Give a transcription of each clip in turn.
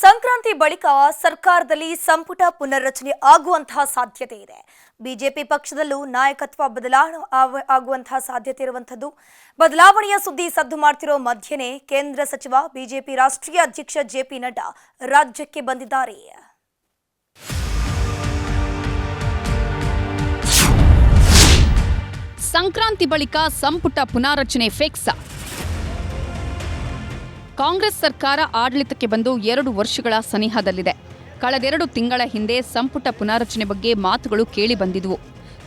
ಸಂಕ್ರಾಂತಿ ಬಳಿಕ ಸರ್ಕಾರದಲ್ಲಿ ಸಂಪುಟ ಪುನರ್ರಚನೆ ಆಗುವಂತಹ ಸಾಧ್ಯತೆ ಇದೆ. ಬಿಜೆಪಿ ಪಕ್ಷದಲ್ಲೂ ನಾಯಕತ್ವ ಬದಲಾವಣೆ ಆಗುವಂತಹ ಸಾಧ್ಯತೆ ಇರುವಂಥದ್ದು. ಬದಲಾವಣೆಯ ಸುದ್ದಿ ಸದ್ದು ಮಾಡ್ತಿರೋ ಮಧ್ಯೆನೇ ಕೇಂದ್ರ ಸಚಿವ, ಬಿಜೆಪಿ ರಾಷ್ಟ್ರೀಯ ಅಧ್ಯಕ್ಷ ಜೆ ಪಿ ನಡ್ಡಾ ರಾಜ್ಯಕ್ಕೆ ಬಂದಿದ್ದಾರೆ. ಸಂಕ್ರಾಂತಿ ಬಳಿಕ ಸಂಪುಟ ಪುನಾರಚನೆ ಫಿಕ್ಸ್. ಕಾಂಗ್ರೆಸ್ ಸರ್ಕಾರ ಆಡಳಿತಕ್ಕೆ ಬಂದು ಎರಡು ವರ್ಷಗಳ ಸನಿಹದಲ್ಲಿದೆ. ಕಳೆದೆರಡು ತಿಂಗಳ ಹಿಂದೆ ಸಂಪುಟ ಪುನಾರಚನೆ ಬಗ್ಗೆ ಮಾತುಗಳು ಕೇಳಿ ಬಂದಿದ್ವು.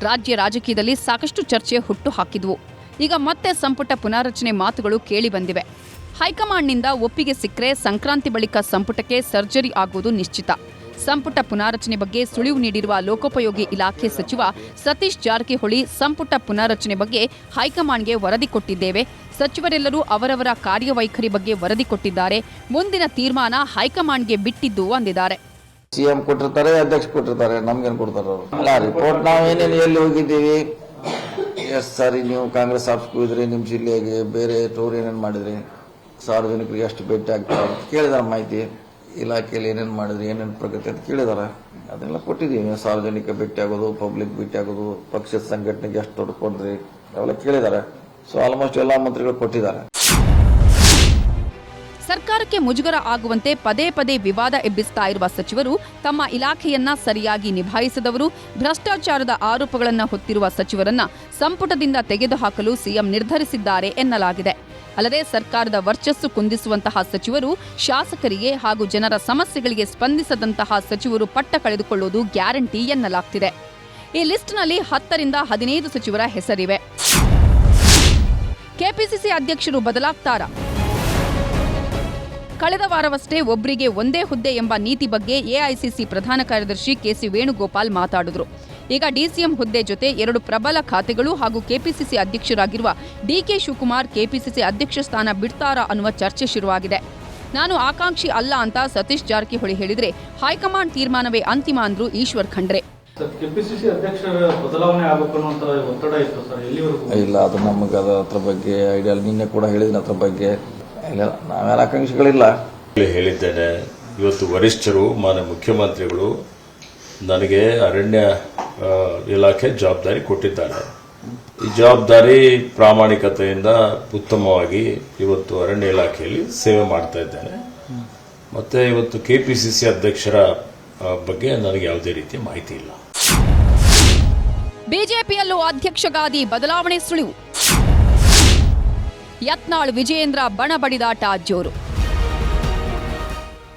ರಾಜ್ಯ ರಾಜಕೀಯದಲ್ಲಿ ಸಾಕಷ್ಟು ಚರ್ಚೆ ಹುಟ್ಟು ಹಾಕಿದ್ವು. ಈಗ ಮತ್ತೆ ಸಂಪುಟ ಪುನಾರಚನೆ ಮಾತುಗಳು ಕೇಳಿ ಬಂದಿವೆ. ಹೈಕಮಾಂಡ್ನಿಂದ ಒಪ್ಪಿಗೆ ಸಿಕ್ಕರೆ ಸಂಕ್ರಾಂತಿ ಬಳಿಕ ಸಂಪುಟಕ್ಕೆ ಸರ್ಜರಿ ಆಗುವುದು ನಿಶ್ಚಿತ. ಸಂಪುಟ ಪುನಾರಚನೆ ಬಗ್ಗೆ ಸುಳಿವು ನೀಡಿರುವ ಲೋಕೋಪಯೋಗಿ ಇಲಾಖೆ ಸಚಿವ ಸತೀಶ್ ಜಾರಕಿಹೊಳಿ ಸಂಪುಟ ಪುನಾರಚನೆ ಬಗ್ಗೆ ಹೈಕಮಾಂಡ್ಗೆ ವರದಿ ಕೊಟ್ಟಿದ್ದೇವೆ. ಸಚಿವರೆಲ್ಲರೂ ಅವರವರ ಕಾರ್ಯವೈಖರಿ ಬಗ್ಗೆ ವರದಿ ಕೊಟ್ಟಿದ್ದಾರೆ. ಮುಂದಿನ ತೀರ್ಮಾನ ಹೈಕಮಾಂಡ್ಗೆ ಬಿಟ್ಟಿದ್ದು ಅಂದಿದ್ದಾರೆ. ಸಿಎಂ ಕೊಟ್ಟಿರ್ತಾರೆ, ಅಧ್ಯಕ್ಷ ಕೊಟ್ಟಿರ್ತಾರೆ, ನಮ್ಗೇನು ಕೊಡ್ತಾರ ಅಲ್ಲ ರಿಪೋರ್ಟ್ ನಾವು ಏನೇನು ಎಲ್ಲಿ ಹೋಗಿದ್ದೀವಿ? ಎಷ್ಟು ಸಾರಿ, ನೀವು ಕಾಂಗ್ರೆಸ್ ಆಫೀಸ್ ನಿಮ್ಮ ಜಿಲ್ಲೆಗೆ ಬೇರೆ ಟೂರ್ ಏನೇನು ಮಾಡಿದ್ರಿ? ಸಾರ್ವಜನಿಕರಿಗೆ ಎಷ್ಟು ಭೇಟಿ ಆಗ್ತಾರೆ ಕೇಳಿದಾರೆ ಮಾಹಿತಿ. ಇಲಾಖೆಯಲ್ಲಿ ಏನೇನು ಮಾಡಿದ್ರೆ, ಏನೇನು ಪ್ರಗತಿ ಅಂತ ಕೇಳಿದಾರೆ? ಅದನ್ನೆಲ್ಲ ಕೊಟ್ಟಿದ್ದೀವಿ. ಸಾರ್ವಜನಿಕ ಭೇಟಿ ಆಗೋದು ಪಬ್ಲಿಕ್ ಭೇಟಿ ಆಗೋದು, ಪಕ್ಷದ ಸಂಘಟನೆಗೆ ಎಷ್ಟು ದೊಡ್ಡ ಕೊಡ್ರಿ, ಅವೆಲ್ಲ ಕೇಳಿದ್ದಾರೆ ಸೊ ಆಲ್ಮೋಸ್ಟ್ ಎಲ್ಲ ಮಂತ್ರಿಗಳು ಕೊಟ್ಟಿದ್ದಾರೆ. ಸರ್ಕಾರಕ್ಕೆ ಮುಜುಗರ ಆಗುವಂತೆ ಪದೇ ಪದೇ ವಿವಾದ ಎಬ್ಬಿಸ್ತಾ ಇರುವ ಸಚಿವರು ತಮ್ಮ ಇಲಾಖೆಯನ್ನ ಸರಿಯಾಗಿ ನಿಭಾಯಿಸದವರು, ಭ್ರಷ್ಟಾಚಾರದ ಆರೋಪಗಳನ್ನು ಹೊತ್ತಿರುವ ಸಚಿವರನ್ನ ಸಂಪುಟದಿಂದ ತೆಗೆದುಹಾಕಲು ಸಿಎಂ ನಿರ್ಧರಿಸಿದ್ದಾರೆ ಎನ್ನಲಾಗಿದೆ. ಅಲ್ಲದೆ ಸರ್ಕಾರದ ವರ್ಚಸ್ಸು ಕುಂದಿಸುವಂತಹ ಸಚಿವರು ಶಾಸಕರಿಗೆ ಹಾಗೂ ಜನರ ಸಮಸ್ಯೆಗಳಿಗೆ ಸ್ಪಂದಿಸದಂತಹ ಸಚಿವರು ಪಟ್ಟ ಕಳೆದುಕೊಳ್ಳುವುದು ಗ್ಯಾರಂಟಿ ಎನ್ನಲಾಗ್ತಿದೆ. ಈ ಲಿಸ್ಟ್ನಲ್ಲಿ ಹತ್ತರಿಂದ ಹದಿನೈದು ಸಚಿವರ ಹೆಸರಿವೆ. ಕೆಪಿಸಿಸಿ ಅಧ್ಯಕ್ಷರು ಬದಲಾಗ್ತಾರಾ? ಕಳೆದ ವಾರವಷ್ಟೇ ಒಬ್ಬರಿಗೆ ಒಂದೇ ಹುದ್ದೆ ಎಂಬ ನೀತಿ ಬಗ್ಗೆ ಎಐಸಿಸಿ ಪ್ರಧಾನ ಕಾರ್ಯದರ್ಶಿ ಕೆಸಿ ವೇಣುಗೋಪಾಲ್ ಮಾತಾಡಿದರು. ಈಗ ಡಿಸಿಎಂ ಹುದ್ದೆ ಜೊತೆ ಎರಡು ಪ್ರಬಲ ಖಾತೆಗಳು ಹಾಗೂ ಕೆಪಿಸಿಸಿ ಅಧ್ಯಕ್ಷರಾಗಿರುವ ಡಿಕೆ ಶಿವಕುಮಾರ್ ಕೆಪಿಸಿಸಿ ಅಧ್ಯಕ್ಷ ಸ್ಥಾನ ಬಿಡ್ತಾರಾ ಅನ್ನುವ ಚರ್ಚೆ ಶುರುವಾಗಿದೆ. ನಾನು ಆಕಾಂಕ್ಷಿ ಅಲ್ಲ ಅಂತ ಸತೀಶ್ ಜಾರಕಿಹೊಳಿ ಹೇಳಿದರೆ ಹೈಕಮಾಂಡ್ ತೀರ್ಮಾನವೇ ಅಂತಿಮ ಅಂದ್ರು ಈಶ್ವರ್ ಖಂಡ್ರೆ. ಕೆಪಿಸಿಸಿ ಅಧ್ಯಕ್ಷರ ಬದಲಾವಣೆ ಆಗಬೇಕು ಅನ್ನುವಂತ ಒತ್ತಡ ಇತ್ತು ಸರ್ ಎಲ್ಲಿವರೆಗೂ? ಇಲ್ಲ ಅದು ನಮಗೆ ಅದು ಅದ್ರ ಬಗ್ಗೆ ಐಡಿಯಾ ನಿನ್ನೆ ಕೂಡ ಹೇಳಿದ್ದೀನಿ ಅದ್ರ ಬಗ್ಗೆ. ಇಲ್ಲ ನಾವೇನು ಆಕಾಂಕ್ಷೆಗಳಿಲ್ಲ. ಇಲ್ಲಿ ಹೇಳಿದ್ದೇನೆ ಇವತ್ತು ವರಿಷ್ಠರು ಮಾನ್ಯ ಮುಖ್ಯಮಂತ್ರಿಗಳು ನನಗೆ ಅರಣ್ಯ ಇಲಾಖೆ ಜವಾಬ್ದಾರಿ ಕೊಟ್ಟಿದ್ದಾರೆ. ಈ ಜವಾಬ್ದಾರಿ ಪ್ರಾಮಾಣಿಕತೆಯಿಂದ ಉತ್ತಮವಾಗಿ ಇವತ್ತು ಅರಣ್ಯ ಇಲಾಖೆಯಲ್ಲಿ ಸೇವೆ ಮಾಡ್ತಾ ಇದ್ದೇನೆ. ಮತ್ತೆ ಇವತ್ತು ಕೆಪಿಸಿಸಿ ಅಧ್ಯಕ್ಷರ ಬಗ್ಗೆ ನನಗೆ ಯಾವುದೇ ರೀತಿಯ ಮಾಹಿತಿ ಇಲ್ಲ. ಬಿಜೆಪಿಯಲ್ಲೂ ಅಧ್ಯಕ್ಷ ಗಾದಿ ಬದಲಾವಣೆ ಸುಳಿವು. ಯತ್ನಾಳ್ ವಿಜಯೇಂದ್ರ ಬಣ ಬಡಿದಾಟ ಜೋರು.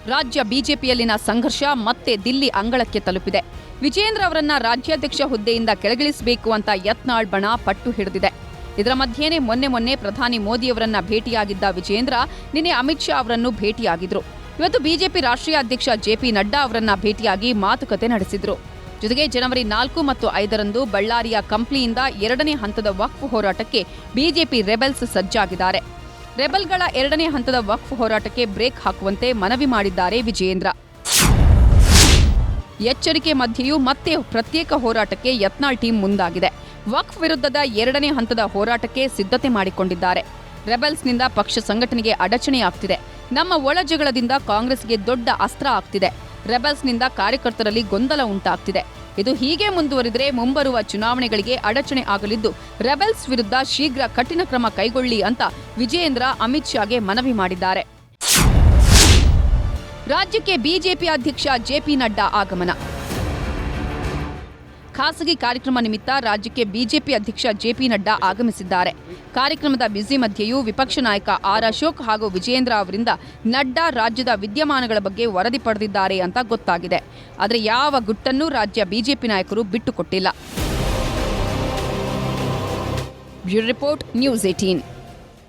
ರಾಜ್ಯ ಬಿಜೆಪಿಯಲ್ಲಿನ ಸಂಘರ್ಷ ಮತ್ತೆ ದಿಲ್ಲಿ ಅಂಗಳಕ್ಕೆ ತಲುಪಿದೆ. ವಿಜೇಂದ್ರ ಅವರನ್ನ ರಾಜ್ಯಾಧ್ಯಕ್ಷ ಹುದ್ದೆಯಿಂದ ಕೆಳಗಿಳಿಸಬೇಕು ಅಂತ ಯತ್ನಾಳ್ ಬಣ ಪಟ್ಟು ಹಿಡಿದಿದೆ. ಇದರ ಮಧ್ಯೆನೇ ಮೊನ್ನೆ ಮೊನ್ನೆ ಪ್ರಧಾನಿ ಮೋದಿಯವರನ್ನ ಭೇಟಿಯಾಗಿದ್ದ ವಿಜೇಂದ್ರ ನಿನ್ನೆ ಅಮಿತ್ ಶಾ ಅವರನ್ನು ಭೇಟಿಯಾಗಿದ್ರು. ಇವತ್ತು ಬಿಜೆಪಿ ರಾಷ್ಟ್ರೀಯ ಅಧ್ಯಕ್ಷ ಜೆಪಿ ನಡ್ಡಾ ಅವರನ್ನ ಭೇಟಿಯಾಗಿ ಮಾತುಕತೆ ನಡೆಸಿದ್ರು. ಜೊತೆಗೆ ಜನವರಿ ನಾಲ್ಕು ಮತ್ತು ಐದರಂದು ಬಳ್ಳಾರಿಯ ಕಂಪ್ಲಿಯಿಂದ ಎರಡನೇ ಹಂತದ ವಕ್ಫ್ ಹೋರಾಟಕ್ಕೆ ಬಿಜೆಪಿ ರೆಬೆಲ್ಸ್ ಸಜ್ಜಾಗಿದ್ದಾರೆ. ರೆಬೆಲ್ಗಳ ಎರಡನೇ ಹಂತದ ವಕ್ಫ್ ಹೋರಾಟಕ್ಕೆ ಬ್ರೇಕ್ ಹಾಕುವಂತೆ ಮನವಿ ಮಾಡಿದ್ದಾರೆ ವಿಜಯೇಂದ್ರ. ಎಚ್ಚರಿಕೆ ಮಧ್ಯೆಯೂ ಮತ್ತೆ ಪ್ರತ್ಯೇಕ ಹೋರಾಟಕ್ಕೆ ಯತ್ನಾಳ್ ಟೀಮ್ ಮುಂದಾಗಿದೆ. ವಕ್ಫ್ ವಿರುದ್ಧದ ಎರಡನೇ ಹಂತದ ಹೋರಾಟಕ್ಕೆ ಸಿದ್ಧತೆ ಮಾಡಿಕೊಂಡಿದ್ದಾರೆ. ರೆಬೆಲ್ಸ್ನಿಂದ ಪಕ್ಷ ಸಂಘಟನೆಗೆ ಅಡಚಣೆಯಾಗ್ತಿದೆ. ನಮ್ಮ ಒಳ ಜಗಳದಿಂದ ಕಾಂಗ್ರೆಸ್ಗೆ ದೊಡ್ಡ ಅಸ್ತ್ರ ಆಗ್ತಿದೆ. ರೆಬೆಲ್ಸ್ನಿಂದ ಕಾರ್ಯಕರ್ತರಲ್ಲಿ ಗೊಂದಲ ಉಂಟಾಗ್ತಿದೆ. ಇದು ಹೀಗೆ ಮುಂದುವರಿದರೆ ಮುಂಬರುವ ಚುನಾವಣೆಗಳಿಗೆ ಅಡಚಣೆ ಆಗಲಿದ್ದು, ರೆಬೆಲ್ಸ್ ವಿರುದ್ಧ ಶೀಘ್ರ ಕಠಿಣ ಕ್ರಮ ಕೈಗೊಳ್ಳಿ ಅಂತ ವಿಜಯೇಂದ್ರ ಅಮಿತ್ ಶಾಗೆ ಮನವಿ ಮಾಡಿದ್ದಾರೆ. ರಾಜ್ಯಕ್ಕೆ ಬಿಜೆಪಿ ಅಧ್ಯಕ್ಷ ಜೆಪಿ ನಡ್ಡಾ ಆಗಮನ. ಖಾಸಗಿ ಕಾರ್ಯಕ್ರಮ ನಿಮಿತ್ತ ರಾಜ್ಯಕ್ಕೆ ಬಿಜೆಪಿ ಅಧ್ಯಕ್ಷ ಜೆಪಿ ನಡ್ಡಾ ಆಗಮಿಸಿದ್ದಾರೆ. ಕಾರ್ಯಕ್ರಮದ ಬ್ಯುಸಿ ಮಧ್ಯೆಯೂ ವಿಪಕ್ಷ ನಾಯಕ ಆರ್ ಅಶೋಕ್ ಹಾಗೂ ವಿಜಯೇಂದ್ರ ಅವರಿಂದ ನಡ್ಡಾ ರಾಜ್ಯದ ವಿದ್ಯಮಾನಗಳ ಬಗ್ಗೆ ವರದಿ ಪಡೆದಿದ್ದಾರೆ ಅಂತ ಗೊತ್ತಾಗಿದೆ. ಆದರೆ ಯಾವ ಗುಟ್ಟನ್ನು ರಾಜ್ಯ ಬಿಜೆಪಿ ನಾಯಕರು ಬಿಟ್ಟುಕೊಟ್ಟಿಲ್ಲ. Bureau report news eighteen.